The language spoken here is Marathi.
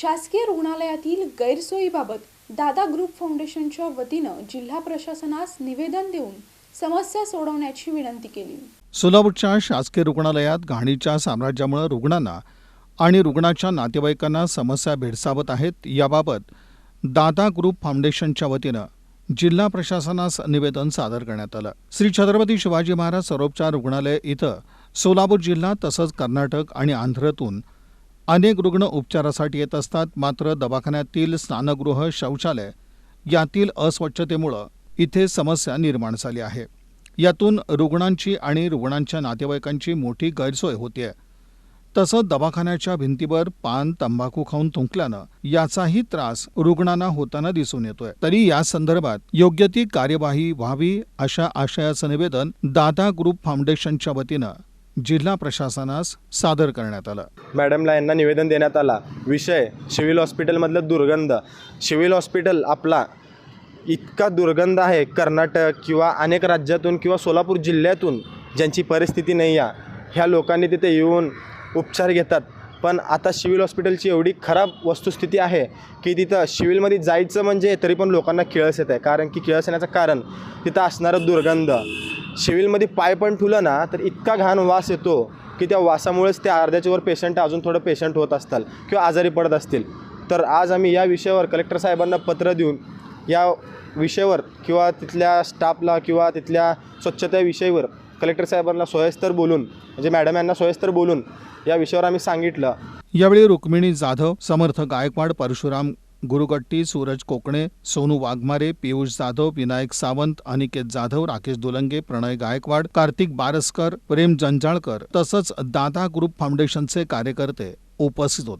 शासकीय रुग्णालयातील गैरसोयीबाबत दादा ग्रुप फाउंडेशनच्या वतीनं जिल्हा प्रशासनास निवेदन देऊन समस्या सोडवण्याची विनंती केली. सोलापूरच्या शासकीय रुग्णालयात घाणीच्या साम्राज्यामुळे रुग्णांना आणि रुग्णाच्या नातेवाईकांना समस्या भेडसावत आहेत याबाबत दादा ग्रुप फाउंडेशनच्या वतीनं जिल्हा प्रशासनास निवेदन सादर करण्यात आलं. श्री छत्रपती शिवाजी महाराज सरोपचार रुग्णालय इथं सोलापूर जिल्हा तसंच कर्नाटक आणि आंध्रातून अनेक रुग्ण उपचारासाठी येत असतात मात्र दवाखान्यातील स्नानगृह शौचालय यातील अस्वच्छतेमुळं इथे समस्या निर्माण झाली आहे. यातून रुग्णांची आणि रुग्णांच्या नातेवाईकांची मोठी गैरसोय होतीये. तसंच दवाखान्याच्या भिंतीवर पान तंबाखू खाऊन थुंकल्यानं याचाही त्रास रुग्णांना होताना दिसून येतोय. तरी या संदर्भात योग्य ती कार्यवाही व्हावी अशा आशयाचं निवेदन दादा ग्रुप फाउंडेशनच्या वतीनं जिल्हा प्रशासनास सादर करण्यात आलं. मॅडमला यांना निवेदन देण्यात आला. विषय सिव्हिल हॉस्पिटलमधलं दुर्गंध. सिव्हिल हॉस्पिटल आपला इतका दुर्गंध आहे कर्नाटक किंवा अनेक राज्यातून किंवा सोलापूर जिल्ह्यातून ज्यांची परिस्थिती नाही आहे ह्या लोकांनी तिथे येऊन उपचार घेतात. पण आता सिव्हिल हॉस्पिटलची एवढी खराब वस्तुस्थिती आहे की तिथं सिव्हिलमध्ये जायचं म्हणजे तरी पण लोकांना किळस येत आहे. कारण की किळस येण्याचं कारण तिथं असणारं दुर्गंध शिविलमध्ये पाय पण ठुलं ना तर इतका घाण वास येतो की त्या वासामुळेच त्या अर्ध्याच्यावर पेशंट अजून थोडं पेशंट होत असतात किंवा आजारी पडत असतील. तर आज आम्ही या विषयावर कलेक्टर साहेबांना पत्र देऊन या विषयावर किंवा तिथल्या स्टाफला किंवा तिथल्या स्वच्छता विषयावर कलेक्टर साहेबांना सोयस्तर बोलून म्हणजे मॅडम यांना सोयस्तर बोलून या विषयावर आम्ही सांगितलं. यावेळी रुक्मिणी जाधव समर्थ गायकवाड परशुराम गुरुगट्टी सूरज कोकणे सोनू वाघमारे पियुष जाधव विनायक सावंत अनिकेत जाधव राकेश दुलंगे प्रणय गायकवाड कार्तिक बारसकर प्रेम जंजाळकर तसंच दादा ग्रुप फाउंडेशनचे कार्यकर्ते उपस्थित होते.